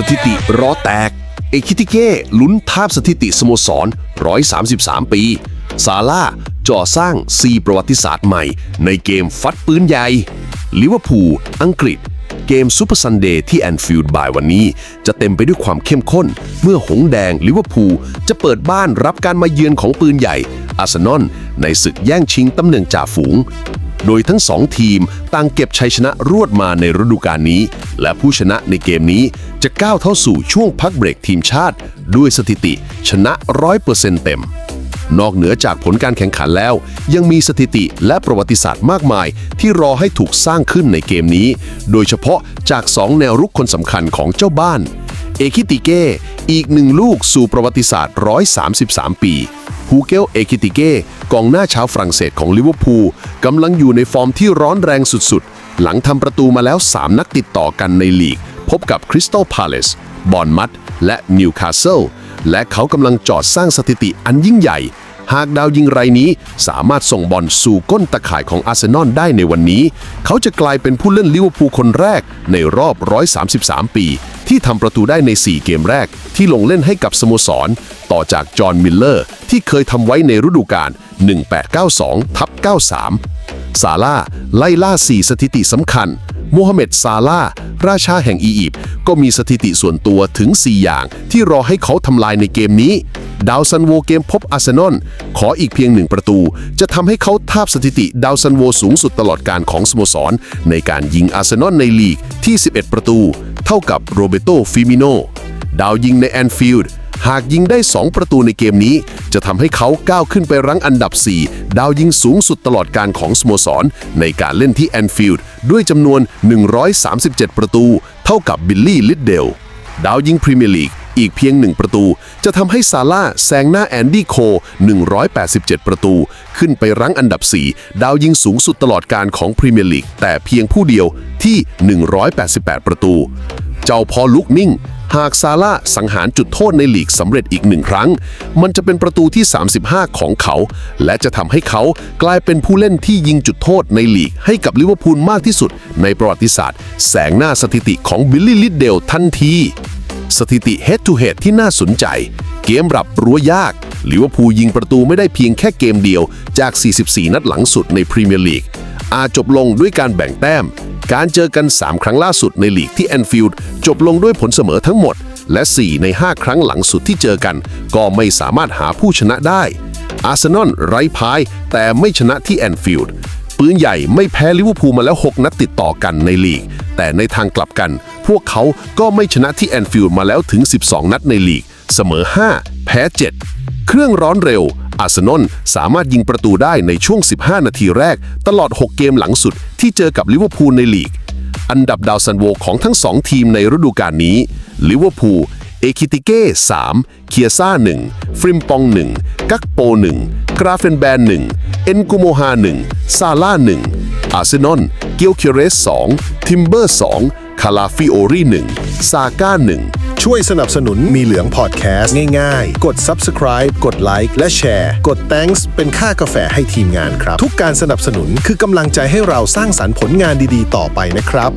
สถิติรอแตก เอคิติเก้ลุ้นทาบสถิติสโมสร 133 ปี ซาร่าจ่อสร้าง 4 ประวัติศาสตร์ใหม่ ในเกมฟัดปืนใหญ่ ลิเวอร์พูล อังกฤษ เกมซูเปอร์ซันเดย์ที่แอนฟิลด์บ่ายวันนี้ จะเต็มไปด้วยความเข้มข้น เมื่อหงแดงลิเวอร์พูลจะเปิดบ้านรับการมาเยือนของปืนใหญ่อาร์เซนอลในศึกแย่งชิงตำแหน่งจ่าฝูง โดยทั้งสองทีมต่างเก็บชัยชนะรวดมาในฤดูกาลนี้ และผู้ชนะในเกมนี้จะก้าวเข้าสู่ช่วงพักเบรกทีมชาติ ด้วยสถิติชนะ 100%เต็ม นอกเหนือจากผลการแข่งขันแล้ว ยังมีสถิติและประวัติศาสตร์มากมาย ที่รอให้ถูกสร้างขึ้นในเกมนี้ โดยเฉพาะจาก 2 แนวรุกคนสำคัญของเจ้าบ้าน เอคิติเก้อีกหนึ่งลูกสู่ประวัติศาสตร์ 133 ปีฮูเกลเอคิติเก้กองหน้าชาวฝรั่งเศสของลิเวอร์พูลกำลังอยู่ในฟอร์มที่ร้อนแรงสุดๆ หลังทำประตูมาแล้ว 3 นักติดต่อกันในลีก พบกับคริสตัลพาเลสบอนมัดและนิวคาสเซิลและเขากำลังจอดสร้างสถิติอันยิ่งใหญ่ หากดาวยิงไรนี้สามารถส่งบอลสู่ก้นตะข่ายของอาร์เซนอลได้ในวันนี้ เขาจะกลายเป็นผู้เล่นลิเวอร์พูลคนแรกในรอบ 133 ปี ที่ทำประตูได้ใน 4 เกมแรก ที่ลงเล่นให้กับสโมสร ต่อจากจอห์นมิลเลอร์ ที่เคยทำไว้ในฤดูกาล 1892ทับ93 ซาร่าไล่ล่า 4 สถิติสำคัญโมฮัมเหม็ดซาร่าราชาแห่งอียิปต์ก็มีสถิติส่วนตัวถึง 4 อย่างที่รอให้เขาทำลายในเกมนี้ ดาวซันโวเกมพบอาร์เซนอลขออีกเพียงหนึ่งประตู จะทำให้เขาทาบสถิติดาวซันโวสูงสุดตลอดการของสโมสร ในการยิงอาร์เซนอลในลีกที่ 11 ประตู เท่ากับโรเบโตฟิมิโนดาวยิงในแอนฟิลด์หากยิงได้ 2 ประตูในเกมนี้ จะทำให้เขาก้าวขึ้นไปรั้งอันดับ 4 ดาวยิงสูงสุดตลอดการของสโมสร ในการเล่นที่แอนฟิลด์ด้วยจำนวน 137 ประตู เท่ากับบิลลี่ลิดเดลดาวยิงพรีเมียร์ลีก อีกเพียงหนึ่งประตู จะทำให้ซาร่าแซงหน้าแอนดี้โค 187 ประตู ขึ้นไปรั้งอันดับ 4 ดาวยิงสูงสุดตลอดการของพรีเมียร์ลีกแต่เพียงผู้เดียวที่ 188 ประตู เจ้าพอลุกนิ่ง หากซาร่าสังหารจุดโทษในลีกสำเร็จอีกหนึ่งครั้ง มันจะเป็นประตูที่ 35 ของเขา และจะทำให้เขากลายเป็นผู้เล่นที่ยิงจุดโทษในลีกให้กับลิเวอร์พูลมากที่สุดในประวัติศาสตร์ แสงหน้าสถิติของบิลลี่ลิดเดลทันที สถิติ head to head ที่น่าสนใจ เกมรับรั้วยากลิเวอร์พูลยิงประตูไม่ได้เพียงแค่เกมเดียวจาก 44 นัดหลังสุดในพรีเมียร์ลีกอาจจบลงด้วยการแบ่งแต้ม การเจอกัน 3 ครั้งล่าสุดในลีกที่แอนฟิลด์จบลงด้วยผลเสมอทั้งหมด และ 4 ใน 5 ครั้งหลังสุดที่เจอกัน ก็ไม่สามารถหาผู้ชนะได้ อาร์เซนอลไร้พาย แต่ไม่ชนะที่แอนฟิลด์ปืนใหญ่ไม่แพ้ลิเวอร์พูลมาแล้ว 6 นัดติดต่อกันในลีก แต่ในทางกลับกัน พวกเขาก็ไม่ชนะที่แอนฟิลด์มาแล้วถึง 12 นัดในลีก เสมอ 5 แพ้ 7 เครื่องร้อนเร็ว อาร์เซนอลสามารถยิงประตูได้ในช่วง 15 นาทีแรก ตลอด 6 เกมหลังสุดที่เจอกับลิเวอร์พูลในลีก อันดับดาวซันโวของทั้ง 2 ทีมในฤดูกาลนี้ลิเวอร์พูลเอคิติเก้ 3 เคียซ่า 1 ฟริมปอง 1 กักโป 1 กราเฟนแบน 1 เอ็นกุโมฮา 1 ซาร่า 1 อาร์เซนอล เกียวเคเรส 2 ทิมเบอร์2คาราฟิโอรี1ซาก้า1ช่วยสนับสนุนมีเหลืองพอดแคสต์ง่ายๆ กด subscribe กดไลค์และแชร์กด thanks เป็นค่ากาแฟให้ทีมงานครับ ทุกการสนับสนุนคือกำลังใจให้เราสร้างสรรค์ผลงานดีๆ ต่อไปนะครับ